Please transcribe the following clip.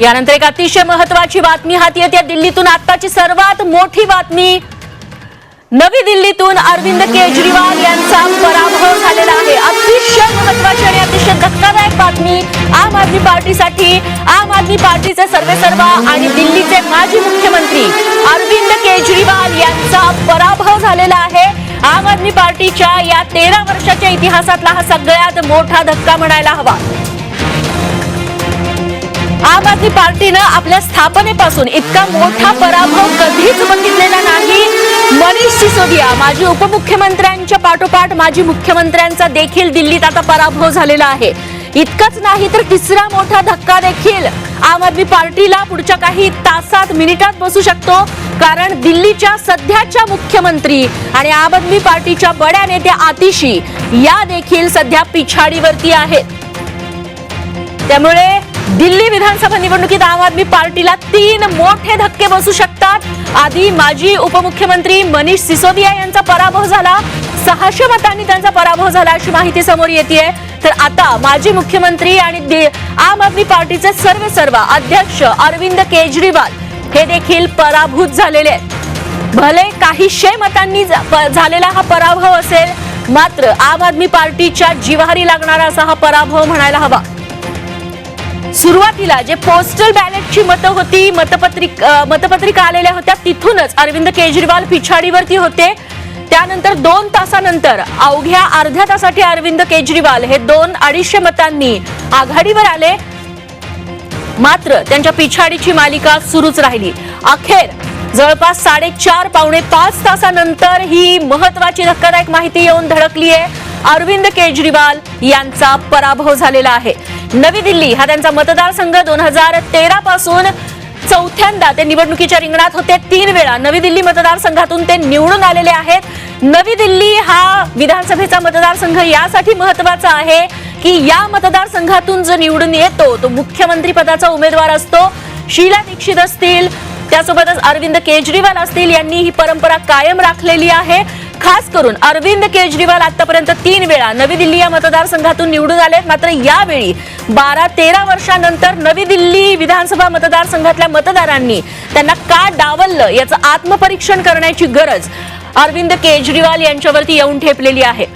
यानंतर एक अतिशय महत्वाची बातमी हाती येते. दिल्लीतून आताची सर्वात मोठी बातमी. नवी दिल्लीतून अरविंद केजरीवाल यांचा पराभव झालेला आहे. अतिशय महत्वाची आणि अतिशय धक्कादायक बातमी आम आदमी पार्टीसाठी. आम आदमी पार्टीचे सर्वेसर्वा आणि दिल्लीचे माजी मुख्यमंत्री अरविंद केजरीवाल यांचा पराभव झालेला आहे. आम आदमी पार्टीच्या या तेरा वर्षाच्या इतिहासातला हा सगळ्यात मोठा धक्का म्हणायला हवा. आम आदमी पार्टीनं आपल्या स्थापनेपासून इतका मोठा पराभव कधीच बघितलेला नाही. मनीष सिसोदिया माजी उपमुख्यमंत्र्यांच्या पाठोपाठ माजी मुख्यमंत्र्यांचा देखील दिल्लीत आता पराभव झालेला आहे. इतकंच नाही तर तिसरा मोठा धक्का देखील आम आदमी पार्टीला पुढच्या काही तासात मिनिटात बसू शकतो. कारण दिल्लीच्या सध्याच्या मुख्यमंत्री आणि आम आदमी पार्टीच्या बड्या नेत्या आतिशी या देखील सध्या पिछाडीवरती आहेत. त्यामुळे दिल्ली विधानसभा निवडणुकीत आम आदमी पार्टीला तीन मोठे धक्के बसू शकतात. आधी माजी उपमुख्यमंत्री मनीष सिसोदिया यांचा पराभव झाला. सहाशे मतांनी त्यांचा पराभव झाला अशी माहिती समोर येते तर आता माजी मुख्यमंत्री आणि आम आदमी पार्टीचे सर्व सर्व अध्यक्ष अरविंद केजरीवाल हे देखील पराभूत झालेले आहेत. भले काहीशे मतांनी ज- प- झालेला हा पराभव असेल मात्र आम आदमी पार्टीच्या जिवारी लागणारा असा हा पराभव म्हणायला हवा. सुरुवातीला जे पोस्टल बॅलेटची मतं होती मतपत्रिका मतपत्रिका आलेल्या होत्या तिथूनच अरविंद केजरीवाल पिछाडीवरती होते. त्यानंतर दोन तासानंतर अवघ्या अर्ध्या तासाठी अरविंद केजरीवाल हे दोन अडीचशे मतांनी आघाडीवर आले. मात्र त्यांच्या पिछाडीची मालिका सुरूच राहिली. अखेर जवळपास साडेचार पावणे पाच तासानंतर ही महत्वाची धक्कादायक माहिती येऊन धडकली आहे अरविंद केजरीवाल यांचा पराभव झालेला आहे. नवी दिल्ली हा त्यांचा मतदारसंघ दोन हजार तेरा पासून चौथ्यांदा ते निवडणुकीच्या रिंगणात होते. तीन वेळा नवी दिल्ली मतदारसंघातून ते निवडून आलेले आहेत. नवी दिल्ली हा विधानसभेचा मतदारसंघ यासाठी महत्त्वाचा आहे की या मतदारसंघातून जो निवडून येतो तो मुख्यमंत्री पदाचा उमेदवार असतो. शीला दीक्षित असतील त्यासोबतच अरविंद केजरीवाल असतील यांनी ही परंपरा कायम राखलेली आहे. खास करून अरविंद केजरीवाल आतापर्यंत तीन वेळा नवी दिल्ली या मतदारसंघातून निवडून आले मात्र यावेळी बारा तेरा वर्षानंतर नवी दिल्ली विधानसभा मतदारसंघातल्या मतदारांनी त्यांना का डावललं याचं आत्मपरीक्षण करण्याची गरज अरविंद केजरीवाल यांच्यावरती येऊन ठेपलेली आहे.